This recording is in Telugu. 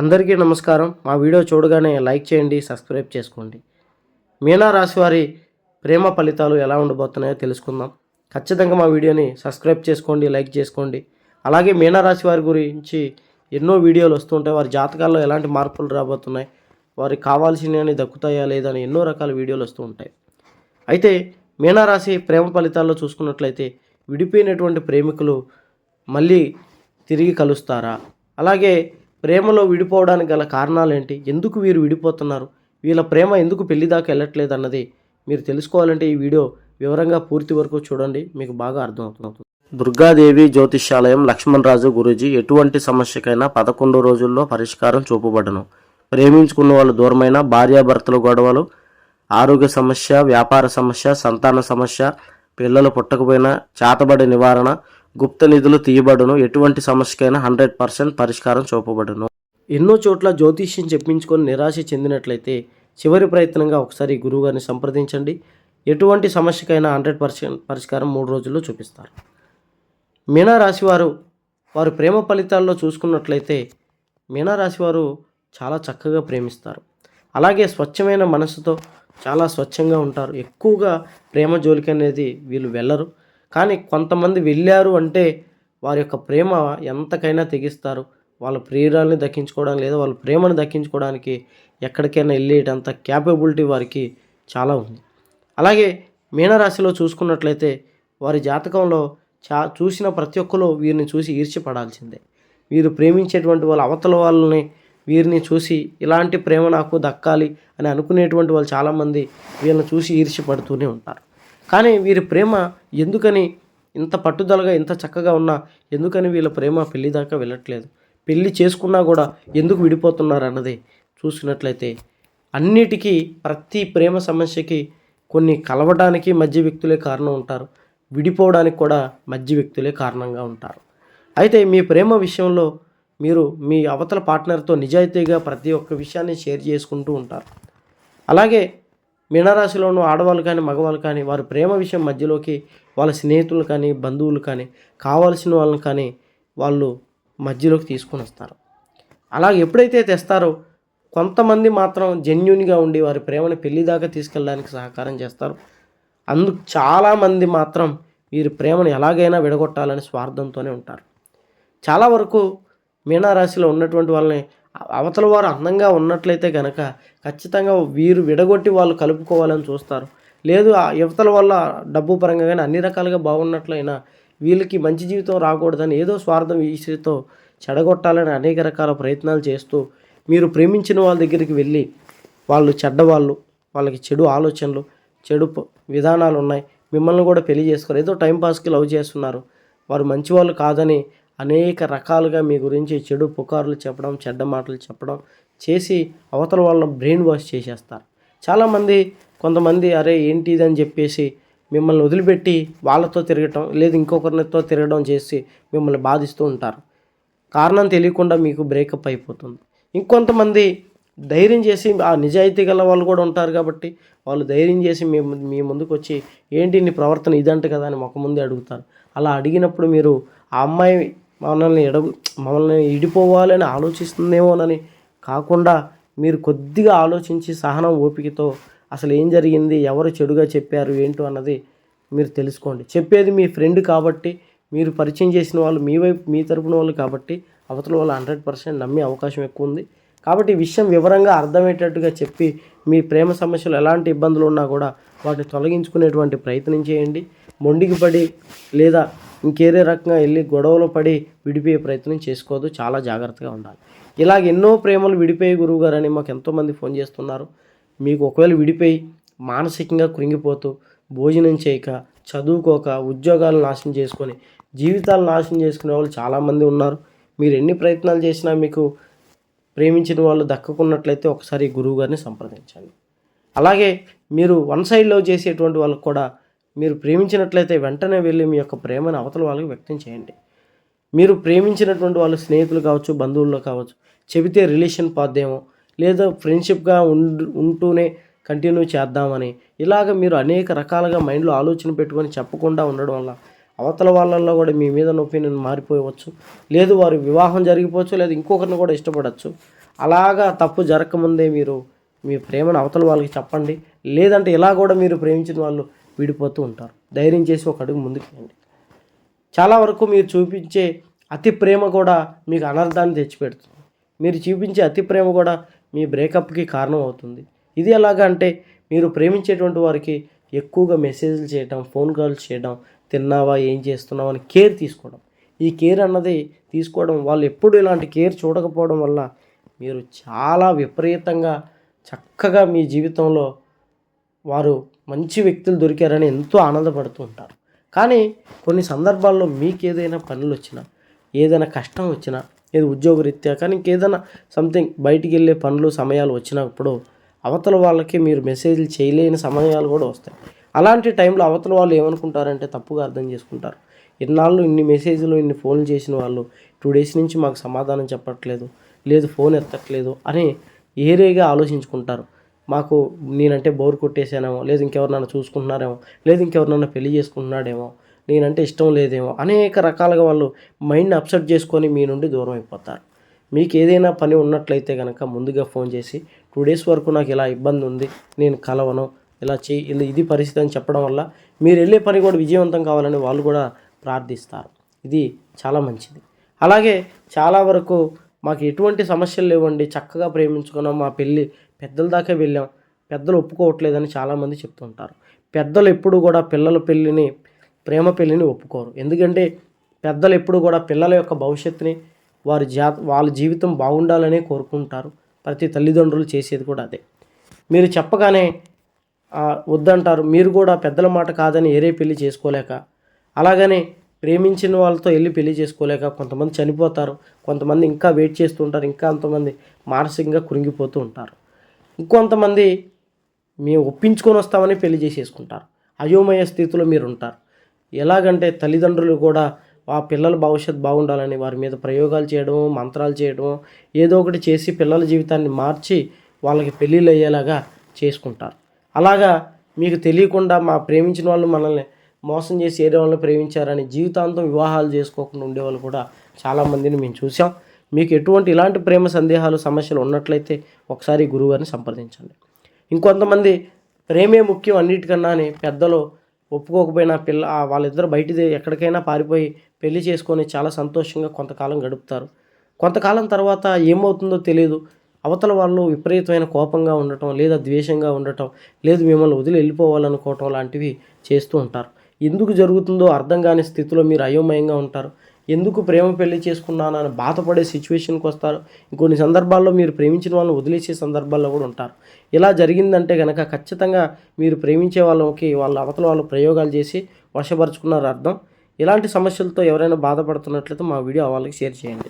అందరికీ నమస్కారం. మా వీడియో చూడగానే లైక్ చేయండి సబ్స్క్రైబ్ చేసుకోండి. మీనా రాశి వారి ప్రేమ ఫలితాలు ఎలా ఉండబోతున్నాయో తెలుసుకుందాం. ఖచ్చితంగా మా వీడియోని సబ్స్క్రైబ్ చేసుకోండి లైక్ చేసుకోండి. అలాగే మీనా రాశి వారి గురించి ఎన్నో వీడియోలు వస్తుంటాయి వారి జాతకాల్లో ఎలాంటి మార్పులు రాబోతున్నాయి? వారికి కావాల్సినవి దక్కుతాయా లేదా అని ఎన్నో రకాల వీడియోలు వస్తూ ఉంటాయి. అయితే మీనారాశి ప్రేమ ఫలితాల్లో చూసుకున్నట్లయితే విడిపోయినటువంటి ప్రేమికులు మళ్ళీ తిరిగి కలుస్తారా? అలాగే ప్రేమలో విడిపోవడానికి గల కారణాలు ఏంటి ఎందుకు వీరు విడిపోతున్నారు? వీళ్ళ ప్రేమ ఎందుకు పెళ్ళి దాకా వెళ్ళట్లేదు అన్నది మీరు తెలుసుకోవాలంటే ఈ వీడియో వివరంగా పూర్తి వరకు చూడండి మీకు బాగా అర్థమవుతుంది. దుర్గాదేవి జ్యోతిష్యాలయం లక్ష్మణరాజు గురూజీ ఎటువంటి సమస్యకైనా పదకొండు రోజుల్లో పరిష్కారం చూపబడను. ప్రేమించుకున్న వాళ్ళు దూరమైన భార్యాభర్తల గొడవలు ఆరోగ్య సమస్య వ్యాపార సమస్య సంతాన సమస్య పిల్లలు పుట్టకపోయినా చేతబడి నివారణ గుప్త నిధులు తీయబడును. ఎటువంటి సమస్యకైనా హండ్రెడ్ పర్సెంట్ పరిష్కారం చూపబడును. ఎన్నో చోట్ల జ్యోతిష్యం చెప్పించుకొని నిరాశ చెందినట్లయితే చివరి ప్రయత్నంగా ఒకసారి గురువుగారిని సంప్రదించండి. ఎటువంటి సమస్యకైనా హండ్రెడ్ పర్సెంట్ పరిష్కారం మూడు రోజుల్లో చూపిస్తారు. మీనారాశివారు వారు వారు ప్రేమ ఫలితాల్లో చూసుకున్నట్లయితే మీనారాశివారు చాలా చక్కగా ప్రేమిస్తారు. అలాగే స్వచ్ఛమైన మనసుతో చాలా స్వచ్ఛంగా ఉంటారు. ఎక్కువగా ప్రేమ జోలికి అనేది వీళ్ళు వెళ్ళరు. కానీ కొంతమంది వెళ్ళారు అంటే వారి యొక్క ప్రేమ ఎంతకైనా తెగిస్తారు. వాళ్ళ ప్రియురాల్ని దక్కించుకోవడానికి లేదా వాళ్ళ ప్రేమను దక్కించుకోవడానికి ఎక్కడికైనా వెళ్ళేటంత క్యాపబిలిటీ వారికి చాలా ఉంది. అలాగే మీనరాశిలో చూసుకున్నట్లయితే వారి జాతకంలో చా చూసిన ప్రతి ఒక్కరు వీరిని చూసి ఈర్చిపడాల్సిందే వీరు ప్రేమించేటువంటి వాళ్ళ అవతల వాళ్ళని వీరిని చూసి ఇలాంటి ప్రేమ నాకు దక్కాలి అని అనుకునేటువంటి వాళ్ళు చాలామంది వీళ్ళని చూసి ఈర్చిపడుతూనే ఉంటారు. కానీ వీరి ప్రేమ ఎందుకని ఇంత పట్టుదలగా ఇంత చక్కగా ఉన్నా ఎందుకని వీళ్ళ ప్రేమ పెళ్ళి దాకా వెళ్ళట్లేదు? పెళ్ళి చేసుకున్నా కూడా ఎందుకు విడిపోతున్నారు అన్నది చూసినట్లయితే అన్నిటికీ ప్రతి ప్రేమ సమస్యకి కొన్ని కలవడానికి మధ్య వ్యక్తులే కారణం ఉంటారు. విడిపోవడానికి కూడా మధ్య వ్యక్తులే కారణంగా ఉంటారు. అయితే మీ ప్రేమ విషయంలో మీరు మీ అవతల పార్ట్నర్తో నిజాయితీగా ప్రతి ఒక్క విషయాన్ని షేర్ చేసుకుంటూ ఉంటారు. అలాగే మీనరాశిలోను ఆడవాళ్ళు కానీ మగవాళ్ళు కానీ వారి ప్రేమ విషయం మధ్యలోకి వాళ్ళ స్నేహితులు కానీ బంధువులు కానీ కావాల్సిన వాళ్ళని కానీ వాళ్ళు మధ్యలోకి తీసుకొని వస్తారు. అలాగే ఎప్పుడైతే తెస్తారో కొంతమంది మాత్రం జెన్యున్గా ఉండి వారి ప్రేమని పెళ్ళి దాకా తీసుకెళ్ళడానికి సహకారం చేస్తారు. అందుకు చాలామంది మాత్రం వీరి ప్రేమను ఎలాగైనా విడగొట్టాలని స్వార్థంతోనే ఉంటారు. చాలా వరకు మీనారాశిలో ఉన్నటువంటి వాళ్ళని అవతల వారు అందంగా ఉన్నట్లయితే కనుక ఖచ్చితంగా వీరు విడగొట్టి వాళ్ళు కలుపుకోవాలని చూస్తారు. లేదు ఆ యువతల వల్ల డబ్బు పరంగా కానీ అన్ని రకాలుగా బాగున్నట్లయినా వీళ్ళకి మంచి జీవితం రాకూడదని ఏదో స్వార్థం ఈసీతో చెడగొట్టాలని అనేక రకాల ప్రయత్నాలు చేస్తూ మీరు ప్రేమించిన వాళ్ళ దగ్గరికి వెళ్ళి వాళ్ళు చెడ్డవాళ్ళు వాళ్ళకి చెడు ఆలోచనలు చెడు విధానాలు ఉన్నాయి. మిమ్మల్ని కూడా పెళ్ళి చేసుకోరు. ఏదో టైంపాస్కి లవ్ చేస్తున్నారు. వారు మంచివాళ్ళు కాదని అనేక రకాలుగా మీ గురించి చెడు పుకార్లు చెప్పడం చెడ్డ మాటలు చెప్పడం చేసి అవతల వాళ్ళని బ్రెయిన్ వాష్ చేసేస్తారు. చాలామంది కొంతమంది అరే ఏంటి అని చెప్పేసి మిమ్మల్ని వదిలిపెట్టి వాళ్ళతో తిరగటం లేదు ఇంకొకరితో తిరగడం చేసి మిమ్మల్ని బాధిస్తూ ఉంటారు. కారణం తెలియకుండా మీకు బ్రేకప్ అయిపోతుంది. ఇంకొంతమంది ధైర్యం చేసి ఆ నిజాయితీ గల వాళ్ళు కూడా ఉంటారు కాబట్టి వాళ్ళు ధైర్యం చేసి మీ మీ ముందుకు వచ్చి ఏంటి నీ ప్రవర్తన ఇదంట కదా అని ఒక ముందే అడుగుతారు. అలా అడిగినప్పుడు మీరు ఆ అమ్మాయి మనల్ని ఎడ మమ్మల్ని ఇడిపోవాలని ఆలోచిస్తుందేమోనని కాకుండా మీరు కొద్దిగా ఆలోచించి సహనం ఓపికతో అసలు ఏం జరిగింది ఎవరు చెడుగా చెప్పారు ఏంటో అన్నది మీరు తెలుసుకోండి. చెప్పేది మీ ఫ్రెండ్ కాబట్టి మీరు పరిచయం చేసిన వాళ్ళు మీ వైపు మీ తరపున వాళ్ళు కాబట్టి అవతల వాళ్ళు హండ్రెడ్ పర్సెంట్ నమ్మే అవకాశం ఎక్కువ ఉంది. కాబట్టి విషయం వివరంగా అర్థమయ్యేటట్టుగా చెప్పి మీ ప్రేమ సమస్యలు ఎలాంటి ఇబ్బందులు ఉన్నా కూడా వాటిని తొలగించుకునేటువంటి ప్రయత్నం చేయండి. మొండికి పడి లేదా ఇంకేరే రకంగా వెళ్ళి గొడవలు పడి విడిపోయే ప్రయత్నం చేసుకోవద్దు. చాలా జాగ్రత్తగా ఉండాలి. ఇలాగ ఎన్నో ప్రేమలు విడిపోయి గురువుగారు అని మాకు ఎంతోమంది ఫోన్ చేస్తున్నారు. మీకు ఒకవేళ విడిపోయి మానసికంగా కృంగిపోతూ భోజనం చేయక చదువుకోక ఉద్యోగాలు నాశనం చేసుకొని జీవితాలు నాశనం చేసుకునే వాళ్ళు చాలామంది ఉన్నారు. మీరు ఎన్ని ప్రయత్నాలు చేసినా మీకు ప్రేమించిన వాళ్ళు దక్కకున్నట్లయితే ఒకసారి గురువు గారిని సంప్రదించండి. అలాగే మీరు వన్ సైడ్లో చేసేటువంటి వాళ్ళకు కూడా మీరు ప్రేమించినట్లయితే వెంటనే వెళ్ళి మీ యొక్క ప్రేమను అవతల వాళ్ళకి వ్యక్తం చేయండి. మీరు ప్రేమించినటువంటి వాళ్ళు స్నేహితులు కావచ్చు బంధువుల్లో కావచ్చు చెబితే రిలేషన్ పాద్దేమో లేదా ఫ్రెండ్షిప్గా ఉండు ఉంటూనే కంటిన్యూ చేద్దామని ఇలాగ మీరు అనేక రకాలుగా మైండ్లో ఆలోచన పెట్టుకొని చెప్పకుండా ఉండడం వల్ల అవతల వాళ్ళల్లో కూడా మీ మీద ఒపీనియన్ మారిపోవచ్చు లేదు వారు వివాహం జరిగిపోవచ్చు లేదా ఇంకొకరిని కూడా ఇష్టపడవచ్చు అలాగా తప్పు జరగకముందే మీరు మీ ప్రేమను అవతల వాళ్ళకి చెప్పండి లేదంటే ఇలా కూడా మీరు ప్రేమించిన వాళ్ళు విడిపోతూ ఉంటారు. ధైర్యం చేసి ఒక అడుగు ముందుకు వేయండి. చాలా వరకు మీరు చూపించే అతి ప్రేమ కూడా మీకు అనర్థాన్ని తెచ్చిపెడుతుంది. మీరు చూపించే అతి ప్రేమ కూడా మీ బ్రేకప్కి కారణం అవుతుంది. ఇది ఎలాగా అంటే మీరు ప్రేమించేటువంటి వారికి ఎక్కువగా మెసేజ్లు చేయడం ఫోన్ కాల్స్ చేయడం తిన్నావా ఏం చేస్తున్నావా అని కేర్ తీసుకోవడం. ఈ కేర్ అన్నది తీసుకోవడం వాళ్ళు ఎప్పుడు ఇలాంటి కేర్ చూడకపోవడం వల్ల మీరు చాలా విపరీతంగా చక్కగా మీ జీవితంలో వారు మంచి వ్యక్తులు దొరికారని ఎంతో ఆనందపడుతూ ఉంటారు. కానీ కొన్ని సందర్భాల్లో మీకు ఏదైనా పనులు వచ్చినా ఏదైనా కష్టం వచ్చినా ఏది ఉద్యోగరీత్యా కానీ ఇంకేదైనా సంథింగ్ బయటికి వెళ్ళే పనులు సమయాలు వచ్చినప్పుడు అవతల వాళ్ళకి మీరు మెసేజ్లు చేయలేని సమయాలు కూడా వస్తాయి. అలాంటి టైంలో అవతల వాళ్ళు ఏమనుకుంటారంటే తప్పుగా అర్థం చేసుకుంటారు. ఇన్నాళ్ళు ఇన్ని మెసేజ్లు ఇన్ని ఫోన్లు చేసిన వాళ్ళు టూ డేస్ నుంచి మాకు సమాధానం చెప్పట్లేదు లేదు ఫోన్ ఎత్తట్లేదు అని ఏరేగా ఆలోచించుకుంటారు. మాకు నేనంటే బోర్ కొట్టేసానేమో లేదు ఇంకెవరినైనా చూసుకుంటున్నారేమో లేదు ఇంకెవరినైనా పెళ్ళి చేసుకుంటున్నాడేమో నేనంటే ఇష్టం లేదేమో అనేక రకాలుగా వాళ్ళు మైండ్ని అప్సెట్ చేసుకొని మీ నుండి దూరం అయిపోతారు. మీకు ఏదైనా పని ఉన్నట్లయితే కనుక ముందుగా ఫోన్ చేసి టూ డేస్ వరకు నాకు ఇలా ఇబ్బంది ఉంది నేను కలవను ఇలా చేయి ఇలా ఇది పరిస్థితి అని చెప్పడం వల్ల మీరు వెళ్ళే పని కూడా విజయవంతం కావాలని వాళ్ళు కూడా ప్రార్థిస్తారు. ఇది చాలా మంచిది. అలాగే చాలా వరకు మాకు ఎటువంటి సమస్యలు లేవండి. చక్కగా ప్రేమించుకున్నాం మా పెళ్ళి పెద్దల దాకా వెళ్ళాం. పెద్దలు ఒప్పుకోవట్లేదని చాలామంది చెప్తుంటారు. పెద్దలు ఎప్పుడు కూడా పిల్లల పెళ్ళిని ప్రేమ పెళ్ళిని ఒప్పుకోరు. ఎందుకంటే పెద్దలు ఎప్పుడు కూడా పిల్లల యొక్క భవిష్యత్తుని వారి జా వాళ్ళ జీవితం బాగుండాలనే కోరుకుంటారు. ప్రతి తల్లిదండ్రులు చేసేది కూడా అదే. మీరు చెప్పగానే వద్దంటారు. మీరు కూడా పెద్దల మాట కాదని ఏరే పెళ్ళి చేసుకోలేక అలాగనే ప్రేమించిన వాళ్ళతో వెళ్ళి పెళ్ళి చేసుకోలేక కొంతమంది చనిపోతారు. కొంతమంది ఇంకా వెయిట్ చేస్తుంటారు ఇంకా కొంతమంది మానసికంగా కృంగిపోతూ ఉంటారు. ఇంకొంతమంది మేము ఒప్పించుకొని వస్తామని పెళ్ళి చేసేసుకుంటారు. అయోమయ స్థితిలో మీరు ఉంటారు ఎలాగంటే తల్లిదండ్రులు కూడా ఆ పిల్లల భవిష్యత్ బాగుండాలని వారి మీద ప్రయోగాలు చేయడం మంత్రాలు చేయడం ఏదో ఒకటి చేసి పిల్లల జీవితాన్ని మార్చి వాళ్ళకి పెళ్ళిళ్ళు అయ్యేలాగా చేసుకుంటారు. అలాగా మీకు తెలియకుండా మా ప్రేమించిన వాళ్ళు మనల్ని మోసం చేసి ఏదో వాళ్ళని ప్రేమించారని జీవితాంతం వివాహాలు చేసుకోకుండా ఉండేవాళ్ళు కూడా చాలామందిని మేము చూసాం మీకు ఎటువంటి ఇలాంటి ప్రేమ సందేహాలు సమస్యలు ఉన్నట్లయితే ఒకసారి గురువుగారిని సంప్రదించండి. ఇంకొంతమంది ప్రేమే ముఖ్యం అన్నిటికన్నా అని పెద్దలు ఒప్పుకోకపోయినా పిల్ల వాళ్ళిద్దరు బయటిది ఎక్కడికైనా పారిపోయి పెళ్ళి చేసుకొని చాలా సంతోషంగా కొంతకాలం గడుపుతారు. కొంతకాలం తర్వాత ఏమవుతుందో తెలియదు అవతల వాళ్ళు విపరీతమైన కోపంగా ఉండటం లేదా ద్వేషంగా ఉండటం లేదు మిమ్మల్ని వదిలి వెళ్ళిపోవాలనుకోవటం లాంటివి చేస్తూ ఉంటారు. ఎందుకు జరుగుతుందో అర్థం కాని స్థితిలో మీరు అయోమయంగా ఉంటారు. ఎందుకు ప్రేమ పెళ్ళి చేసుకున్నానని బాధపడే సిచ్యువేషన్కి వస్తారు. ఇంకొన్ని సందర్భాల్లో మీరు ప్రేమించిన వాళ్ళని వదిలేసే సందర్భాల్లో కూడా ఉంటారు. ఇలా జరిగిందంటే కనుక ఖచ్చితంగా మీరు ప్రేమించే వాళ్ళకి వాళ్ళ అవతల వాళ్ళు ప్రయోగాలు చేసి వశపరుచుకున్నారు అర్థం ఇలాంటి సమస్యలతో ఎవరైనా బాధపడుతున్నట్లయితే మా వీడియో వాళ్ళకి షేర్ చేయండి.